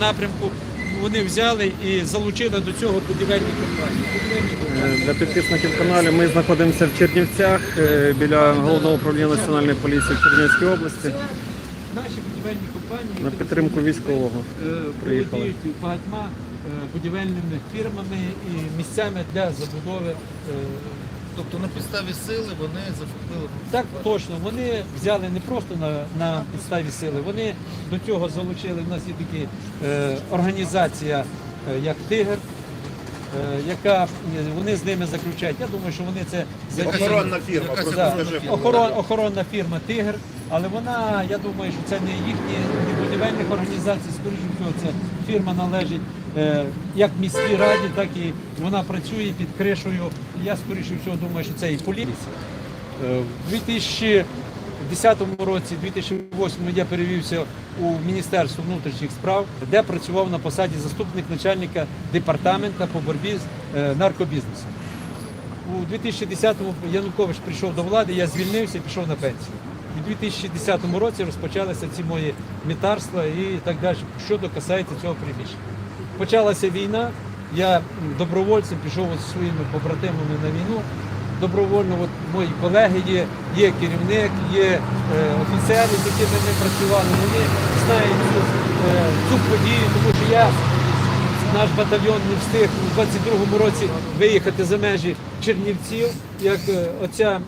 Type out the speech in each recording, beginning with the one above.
напрямку вони взяли і залучили до цього будівельні компанії. Е, Для підписників каналу ми знаходимося в Чернівцях е, біля головного управління національної поліції в Чернівській області наші будівельні компанії на підтримку військового. е, приїхали. багатьма будівельними фірмами і місцями для забудови. Тобто на підставі сили вони захопили. Так точно, вони взяли не просто на, на підставі сили, вони до цього залучили. У нас є така е, організація, е, як Тигр, е, яка е, вони з ними заключають. Я думаю, що вони це. Охоронна фірма, Якась просто Да, скажи. охорон, охоронна фірма Тигр, але вона, я думаю, що це не їхні не будівельних організацій, скоріше всього, це фірма належить е, як міській раді, так і вона працює під кришою. Я скоріше всього думаю, що це і поліція. Е, В 2010 році, 2008 я перевівся у Міністерство внутрішніх справ, де працював на посаді заступник начальника департамента по боротьбі з е, наркобізнесом. У 2010-му Янукович прийшов до влади, я звільнився і пішов на пенсію. У 2010 році розпочалися ці мої мітарства і так далі, що до касається цього приміщення. Почалася війна, я добровольцем пішов зі своїми побратимами на війну. Добровольно, от мої колеги є, є керівник, є е, офіцери, з якими ми працювали. Вони знають цю, е, цю подію, тому що я наш батальйон не встиг у 22-му році виїхати за межі Чернівців, як е, оця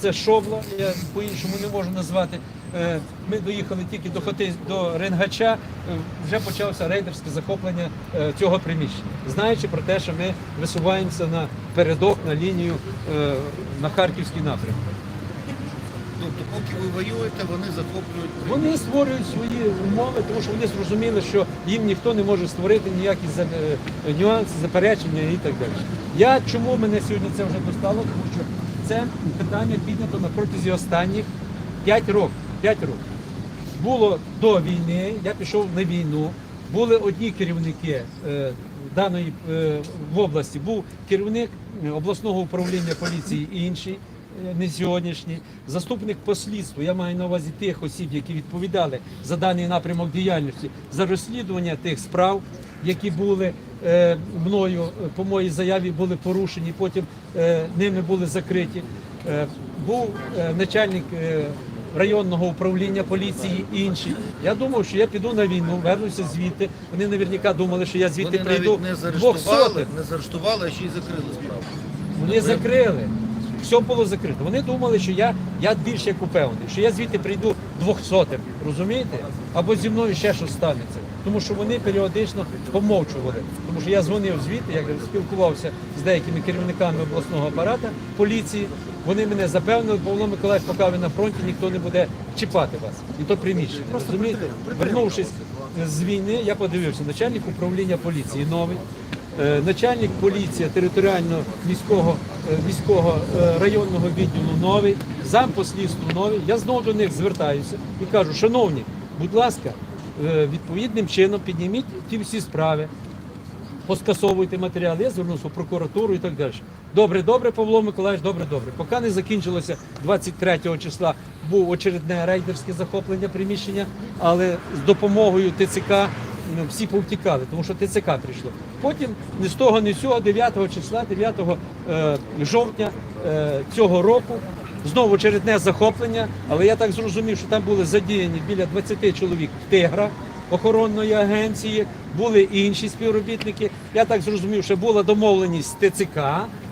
це шобла, я по-іншому не можу назвати. Е, Ми доїхали тільки до хоти до Ренгача, е, вже почався рейдерське захоплення е, цього приміщення, знаючи про те, що ми висуваємося на передок на лінію на Харківський напрямок. Тобто, поки ви воюєте, вони захоплюють. Вони створюють свої умови, тому що вони зрозуміли, що їм ніхто не може створити ніякі нюанси, заперечення і так далі. Я чому мене сьогодні це вже достало? Тому що це питання піднято на протязі останніх 5 років. 5 років. Було до війни, я пішов на війну. Були одні керівники е, даної е, в області. Був керівник е, обласного управління поліції інший, не сьогоднішній. Заступник по слідству, я маю на увазі тих осіб, які відповідали за даний напрямок діяльності, за розслідування тих справ, які були мною по моїй заяві були порушені, потім ними були закриті. Був начальник. Районного управління поліції інші. Я думав, що я піду на війну, вернуся звідти. Вони наверняка думали, що я звідти Вони прийду навіть не заарештували, не заарештували, а ще й закрили справу. Вони закрили. Все було закрито. Вони думали, що я, я більш як упевнений, що я звідти прийду двохсотим, розумієте? Або зі мною ще щось станеться. Тому що вони періодично помовчували. Тому що я дзвонив звідти, я спілкувався з деякими керівниками обласного апарату поліції. Вони мене запевнили, Павло Миколаївич, поки ви на фронті, ніхто не буде чіпати вас. І то приміщення. Розумієте? Вернувшись з війни, я подивився, начальник управління поліції новий. Е, начальник поліції територіального міського е, міського е, районного відділу новий, зам по слідству новий. Я знову до них звертаюся і кажу, шановні, будь ласка, відповідним чином підніміть ті всі справи, поскасовуйте матеріали. Я звернувся в прокуратуру і так далі. Добре, добре, Павло Миколаївич, добре, добре. Поки не закінчилося 23 числа, був очередне рейдерське захоплення приміщення, але з допомогою ТЦК ну, всі повтікали, тому що ТЦК прийшло. Потім ні з того, ні з цього, 9 числа, 9 е, жовтня е, цього року. Знову очередне захоплення, але я так зрозумів, що там були задіяні біля 20 чоловік тигра охоронної агенції, були інші співробітники. Я так зрозумів, що була домовленість з ТЦК,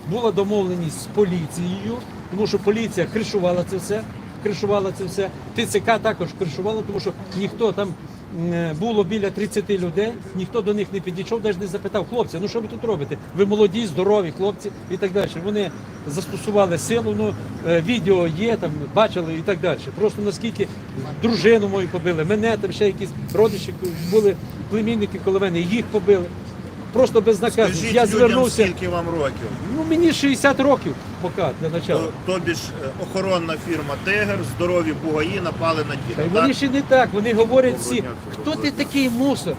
була домовленість з поліцією, тому що поліція кришувала це все. Кришувала це все. ТЦК також кришувала, тому що ніхто там було біля 30 людей, ніхто до них не підійшов, навіть не запитав, хлопці, ну що ви тут робите? Ви молоді, здорові хлопці і так далі. Вони застосували силу, ну е, відео є, там бачили і так далі. Просто наскільки дружину мою побили, мене там ще якісь родичі були, племінники коло мене, їх побили. Просто без наказу. Скажіть Я людям, звернувся. скільки вам років? Ну мені 60 років поки для начала. То- Тобі ж е, охоронна фірма Тигр, здорові бугаї напали на Та й діда. вони так? ще не так, вони говорять всі, хто ти такий мусор?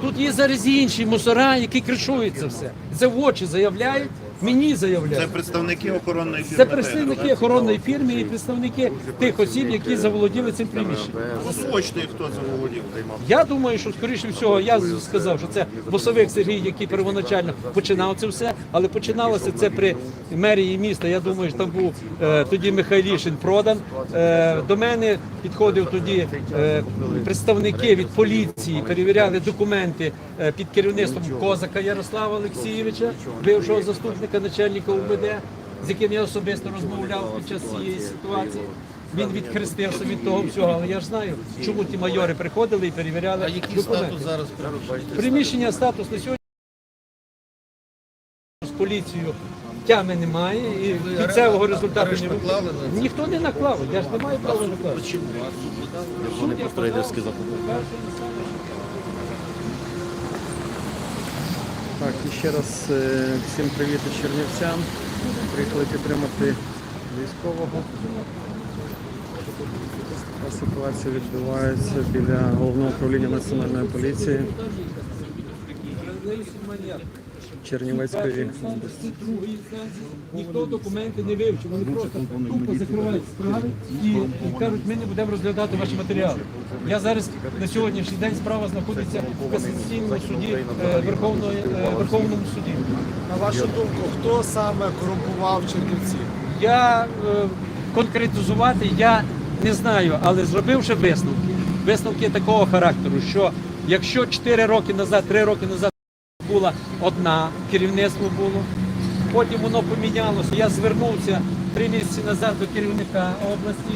Тут є зараз інші мусора, які кришують це все. Це в очі заявляють, Мені Це заявляють. представники охоронної фірми. Це представники охоронної фірми і представники тих осіб, які заволоділи цим приміщенням. Посочте, хто заволодів. Я думаю, що скоріше всього, я сказав, що це Босовик Сергій, який первоначально починав це все, але починалося це при мерії міста. Я думаю, що там був е, тоді Михайлішин продан. Е, до мене підходив тоді е, представники від поліції, перевіряли документи під керівництвом Козака Ярослава Олексійовича, бившого заступника начальника УБД, з яким я особисто розмовляв під час цієї ситуації. Він відхрестився від того всього, але я ж знаю, чому ті майори приходили і перевіряли А який документи. статус зараз приміщення? Приміщення статус на сьогодні з поліцією тями немає і кінцевого результату не це? Ніхто не наклав, я ж не маю права накласти. Чому? Вони просто рейдерські Так, і ще раз е, всім привіт Чернівцям. Приїхали підтримати військового. Така ситуація відбувається біля головного управління національної поліції Чернівецької області. ніхто документи не вивчив. Вони просто тупо закривають справи і, і кажуть, ми не будемо розглядати ваші матеріали. Я зараз на сьогоднішній день справа знаходиться в касаційному суді е, Верховної е, Верховному суді. На вашу думку, хто саме корумпував Чернівці? Я е, конкретизувати я не знаю, але зробивши висновки, висновки такого характеру, що якщо 4 роки назад, 3 роки назад була одна, керівництво було, потім воно помінялося. Я звернувся три місяці назад до керівника області,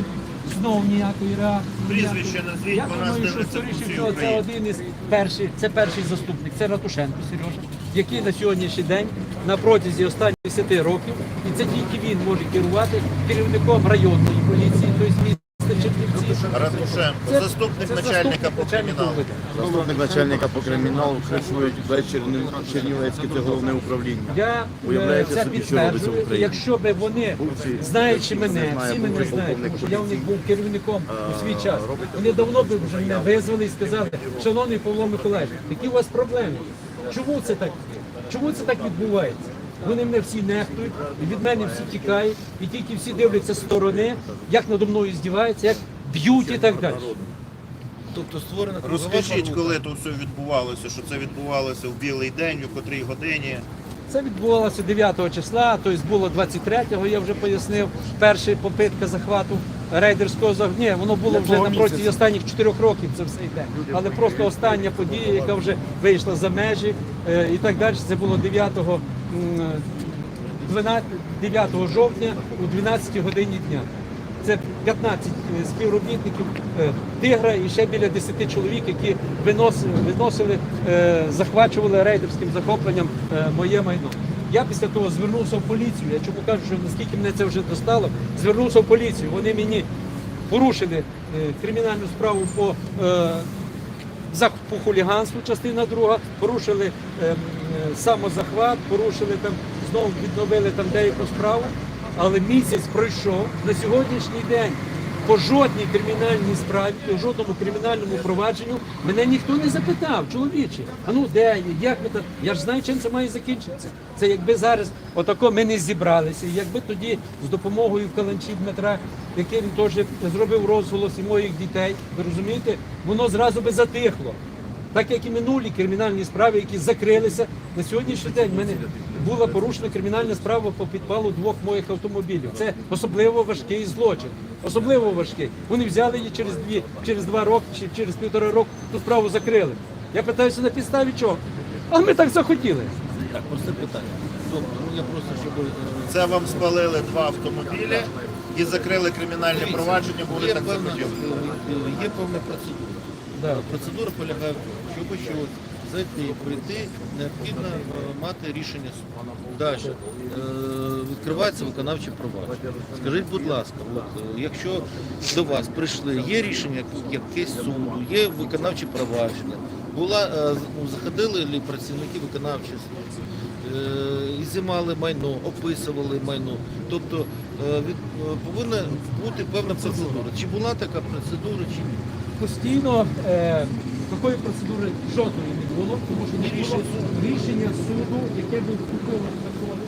знов ніякої реакції. Прізвище назвіть, Я бо думаю, що дивляться скоріше всій всього це Україні. один із перших, це перший заступник, це Ратушенко Сережа, який на сьогоднішній день на протязі останніх 10 років, і це тільки він може керувати керівником районної поліції, тобто міста Чернівці. Ратушенко, заступник начальника по криміналу. Заступник начальника по криміналу кришують весь Чернів- Чернівецький це головне управління. Я Уявляєте це собі, що робиться в підтверджую. Україні? Якщо б вони, знаючи не мене, знає, всі мене знають, тому що я у них був керівником у свій час. Вони давно б вже мене визвали і сказали, шановний Павло Миколаївич, які у вас проблеми? Чому це так? Чому це так відбувається? Вони мене всі нехтують, від мене всі тікають, і тільки всі дивляться з сторони, як надо мною здіваються, як б'ють і так далі. Тобто створена Розкажіть, коли то все відбувалося, що це відбувалося в білий день, у котрій годині. Це відбувалося 9 числа, тобто було 23-го, я вже пояснив. Перша попитка захвату рейдерського загону. Ні, воно було вже на протязі останніх 4 років це все йде. Але просто остання подія, яка вже вийшла за межі е, і так далі, це було 9 м, 12, 9 жовтня у 12 годині дня. Це 15 співробітників е, тигра і ще біля 10 чоловік, які виносили, виносили е, захвачували рейдерським захопленням е, моє майно. Я після того звернувся в поліцію. Я чому кажу, що наскільки мене це вже достало, звернувся в поліцію. Вони мені порушили е, кримінальну справу по е, по хуліганству, частина друга, порушили е, м, е, самозахват, порушили там, знову відновили там деяку справу. Але місяць пройшов на сьогоднішній день. По жодній кримінальній справі, по жодному кримінальному провадженню мене ніхто не запитав, чоловіче, а ну де як ви там? Я ж знаю, чим це має закінчитися. Це якби зараз отако ми не зібралися, якби тоді з допомогою Каланчі Дмитра, який він теж зробив розголос і моїх дітей, ви розумієте, воно зразу би затихло. Так як і минулі кримінальні справи, які закрилися на сьогоднішній день. в мене була порушена кримінальна справа по підпалу двох моїх автомобілів. Це особливо важкий злочин. Особливо важкий. Вони взяли її через дві, через два роки чи через півтора року ту справу закрили. Я питаюся на підставі чого? А ми так захотіли. Так, просте питання. Ну я просто щоб... Це вам спалили два автомобілі і закрили кримінальне провадження, бо вони так захотіли. Є певна процедура. Да. Процедура полягає в тому, щоб що зайти і прийти, необхідно е, мати рішення суду. Далі е, відкривається виконавче провадження. Скажіть, будь ласка, от, е, якщо до вас прийшли, є рішення якесь суду, є виконавче провадження, була, ну, заходили ли працівники виконавчої служби, е, ізимали майно, описували майно. Тобто від, повинна бути певна процедура. Чи була така процедура, чи ні? Постійно е, такої процедури жодної не було, тому що не було рішення суду, яке був вступовим законом.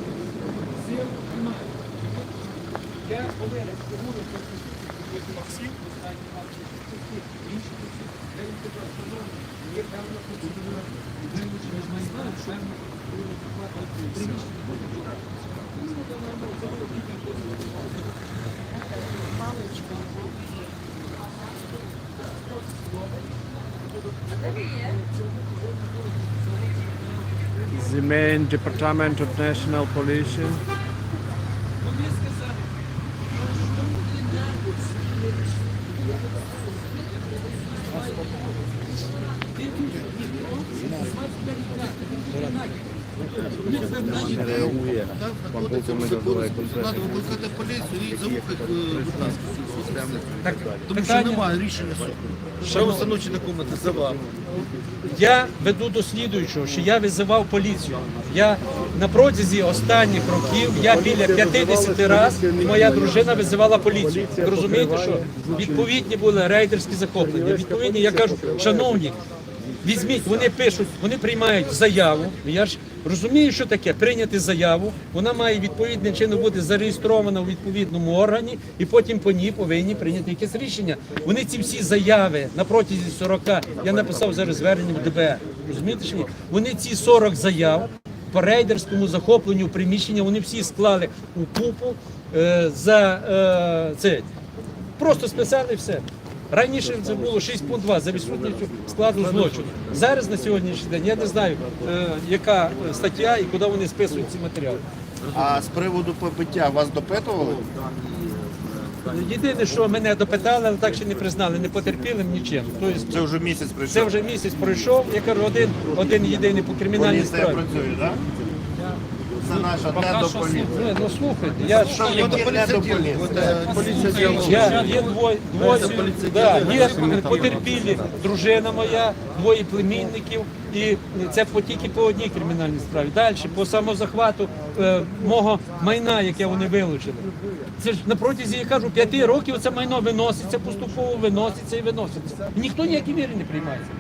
The main Department of National Police. Тому що немає рішення суду. Правоустановчі документи за вами. Я веду до слідуючого, що я визивав поліцію. Я на протязі останніх років я біля 50 разів моя дружина визивала поліцію. Ви розумієте, що відповідні були рейдерські захоплення. Відповідні, я кажу, шановні, візьміть, вони пишуть, вони приймають заяву. Я ж розумію, що таке прийняти заяву. Вона має відповідним чином бути зареєстрована у відповідному органі, і потім по ній повинні прийняти якесь рішення. Вони ці всі заяви на протязі 40, я написав зараз звернення в ДБР. Розумієте чи ні? Вони ці 40 заяв по рейдерському захопленню приміщення, вони всі склали у купу е, за е, це. Просто списали все. Раніше це було 6.2 за відсутністю складу злочину. Зараз на сьогоднішній день я не знаю, е, яка стаття і куди вони списують ці матеріали. А з приводу побиття вас допитували? Єдине, що мене допитали, але так ще не признали, не потерпілим нічим. Тобто Це вже місяць пройшов. це вже місяць пройшов. Я кажу, один, один єдиний по кримінальній Поліція справі. працює, так? Це наша не до. Ні, ну слухайте, я ж Що поліції? От, е. Я, є двоє, двоє да, є потерпілі, дружина моя, двоє племінників, і це по, тільки по одній кримінальній справі. Далі по самозахвату е, мого майна, яке вони вилучили. Це ж на протязі, я кажу, п'яти років це майно виноситься, поступово виноситься і виноситься. І ніхто ніякі міри не приймається.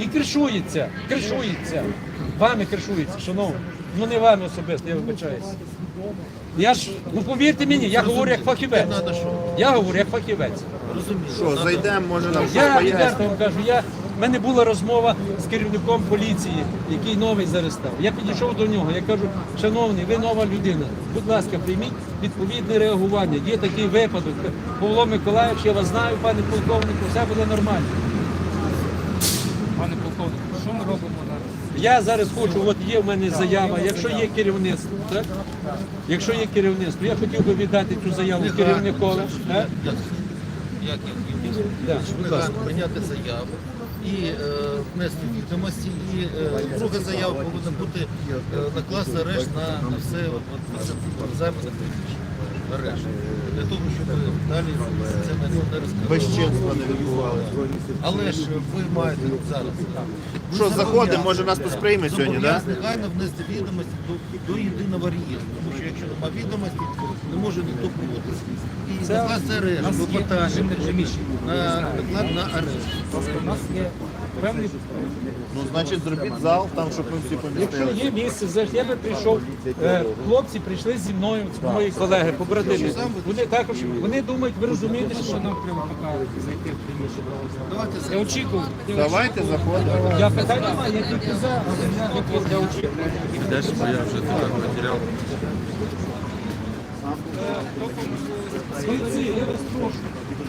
І кришується, кришується. Вами кришується, шановні. Ну не вами особисто, я вибачаюся. Я ж, ну повірте мені, я говорю як фахівець. Я говорю як фахівець. Що, зайдемо, може нам щось Я відверто вам кажу, я, в мене була розмова з керівником поліції, який новий зараз став. Я підійшов до нього, я кажу, шановний, ви нова людина. Будь ласка, прийміть відповідне реагування. Є такий випадок. Павло Миколаївич, я вас знаю, пане полковнику, все буде нормально. Пане полковнику, що ми робимо? Я зараз хочу, от є в мене заява, якщо є керівництво, так? Якщо є керівництво, я хотів би віддати цю заяву керівникові. так? Як я ласка. прийняти заяву і е, внести відомості. І е, друга заява повинна бути е, накласти арешт на, все займане приміщення. Арешт. Для того, щоб далі це не. Безчинства не відбувалося. Але ж ви маєте зараз. Що, заходимо, може нас тут прийме сьогодні, так? негайно внести відомості до, до єдиного реєстру. Тому що якщо немає відомості, не може ніхто проводитися. І накласти арешт, клопотання на наклад на арешт. У нас є певний Ну, значить, зробіть зал там, щоб ми всі Якщо є місце, завжди я би прийшов. Е, Хлопці прийшли зі мною, це мої колеги, побратими. Вони також вони думають, ви розумієте, що нам треба поки зайти в приміщення. Давайте Я очікую. я Давайте заходимо. я питань немає, я тільки за, але я, от я очікую. Бойці, я вас прошу.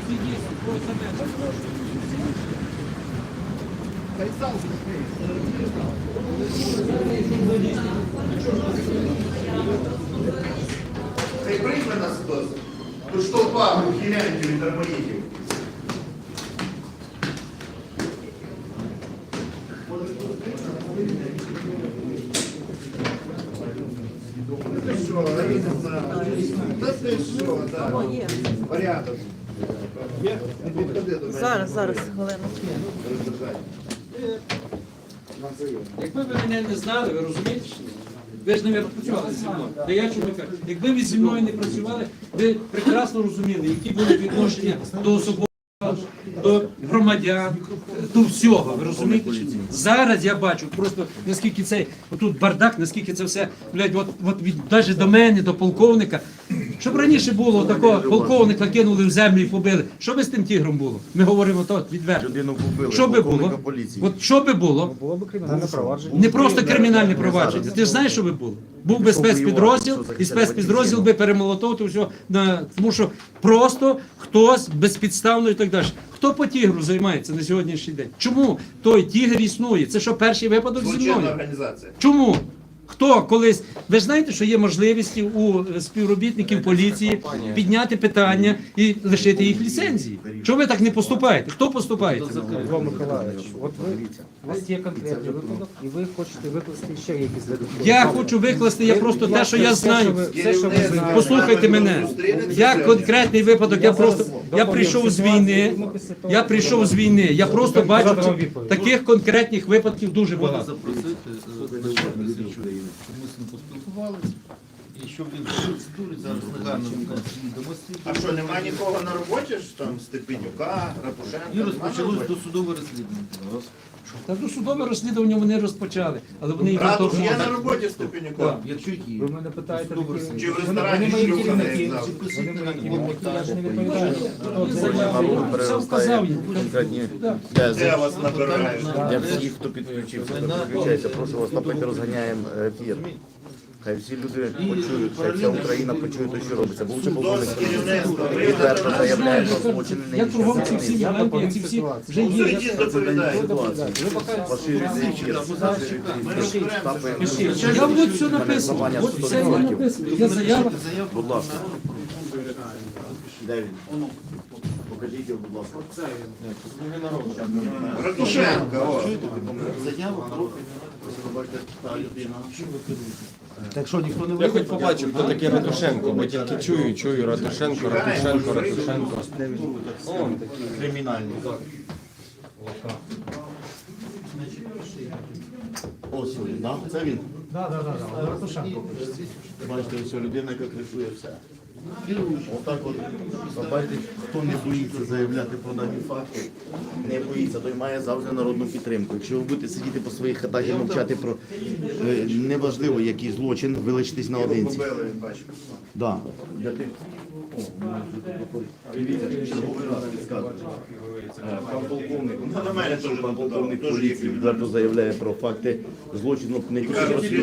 Підійдіть, просто мене. Хай прийме нас хтось. Тут ж толпа ухилянтів і дармоїдів. Зараз, зараз, хвилину. Якби ви мене не знали, ви розумієте? що? Ви ж, не працювали зі мною. Та я чому кажу? Якби ви зі мною не працювали, ви прекрасно розуміли, які були відношення до особового до громадян, до всього. Ви розумієте? чи ні? Зараз я бачу просто наскільки цей отут бардак, наскільки це все, блядь, от, от від навіть до мене, до полковника. Щоб раніше було такого полковника кинули в землю і побили. Що би з тим тігром було? Ми говоримо то відверто. Людину побили, Що би було? поліції. От що би було? Було б кримінальне провадження. Не просто кримінальне провадження. Ти ж знаєш, що би було? Був би спецпідрозділ, і спецпідрозділ би перемолотов то все на тому, що просто хтось безпідставно і так далі. Хто по тігру займається на сьогоднішній день? Чому той тігр існує? Це що перший випадок зі мною? організація. Чому? Хто колись ви ж знаєте, що є можливості у е, співробітників поліції підняти питання і лишити їх ліцензії? Чому ви так не поступаєте? Хто поступає? Павло Миколаївич, от ви, у вас є конкретний випадок, і ви хочете викласти ще якісь додаткові. Я хочу викласти, я просто те, що я знаю. Послухайте мене. Я конкретний випадок, я просто я прийшов з війни. Я прийшов з війни. Я просто бачу таких конкретних випадків дуже Можна багато. запросити е, начальника слідчого, щоб ми з ним поспілкувалися. І щоб він в процедурі зараз легально відомості. А що, нема нікого на роботі ж там Степенюка, Рапушенка? І Нема на розпочалось роботі? досудове розслідування. Та досудове розслідування вони розпочали, але вони їх Радуш є я на роботі Степенюка? Якщо є. Ви мене питаєте, такі- Чи в ресторані вони мої шлюб керівники. завтра? Вони мої керівники, я ж не відповідаю. Все вказав їм. конкретні Да. Де тези. вас набирають? Для всіх, хто підключився, хто підключається, прошу вас, напевно розганяємо ефір. Хай всі люди почують, хай вся Україна почує те, що робиться. Бо вже полковник відверто заявляє про злочини не Я кругом ці всі моменти, ці всі вже є. Судді доповідає. Поширюйте ефір, поширюйте ефір. Я от все написано. От все є написано. Є заява. Будь ласка. Де він? Покажіть його, будь ласка. Радушенка, о. Заява про Бачите, та людина. Так що ніхто не Я хоч побачив, хто такий Ратушенко, бо тільки чую, чую Ратушенко, Ратушенко, Ратушенко. О, Кримінальний. Ось він, да? Це він. Да, да, да, да. Ратушенко. Бачите, ось людина, яка кришує все. Отак от, от бачите, хто не боїться заявляти про дані факти, не боїться, той має завжди народну підтримку. Якщо ви будете сидіти по своїх хатах і мовчати про е, неважливо який злочин, ви лишитесь наодинці. Да. Для тих... О. Дивіться, черговий раз. Е, Пан полковник, Ну, на мене теж пан полковник поліції відверто заявляє про факти злочину не тільки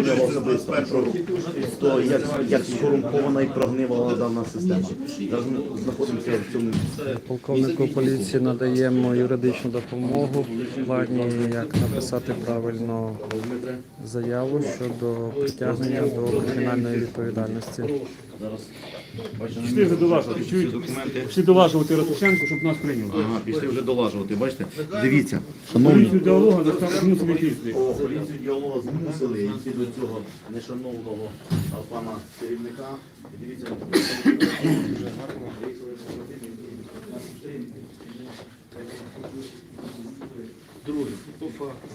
що особисто, а про то, як, як скорумпована і прогнивала дана система. Зараз ми знаходимося в цьому Полковнику поліції надаємо юридичну допомогу в плані, як написати правильно заяву щодо притягнення до кримінальної відповідальності. Пішли вже долажувати, чуєте? документи. Пішли долажувати Ратушенко, щоб нас прийняли. Ага, пішли вже долажувати, бачите? Дивіться, шановні. Поліцію діалогу заставили мусили йти. О, поліцію діалога змусили йти до цього нешановного а, пана керівника. І Дивіться, друге. По факту.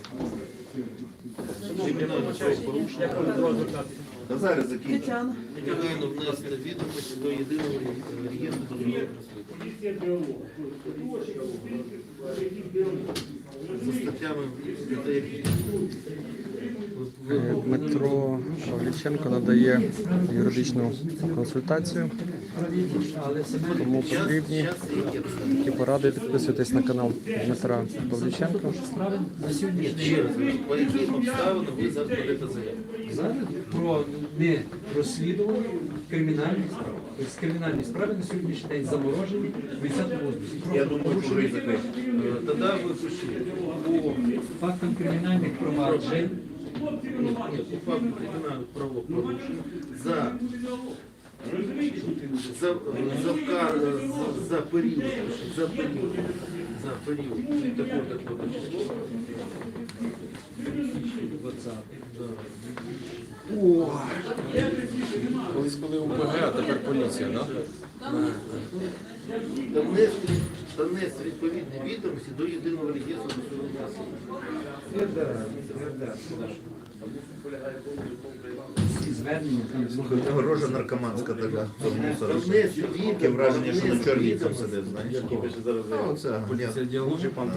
Та зараз закінчимо. Негайно внести відомості до єдиного реєстру досудових розслідувань. За статтями статей Е, Дмитро Павліченко надає юридичну консультацію. Кому потрібні такі поради, підписуйтесь на канал Дмитра Павліченка. Ще раз, по яким обставинам ви зараз подаєте заяву? Зараз про не розслідування кримінальних справ. Тобто кримінальні справи на сьогоднішній день заморожені в 10 возрасті. Я думаю, що ви закриті. Е, Тоді ви пишіть по Фактам кримінальних проваджень по факту кримінальних правопорушень за за, за, за, за період, за період, за період такого такого числа. 20, колись коли УПГ, а тепер поліція, так? Та внести, та внести відповідні відомості до єдиного реєстру звернення там Слухай, у нього рожа наркоманська така. Таке враження, що на чорній там сидить, знаєш. Понятно. Це пан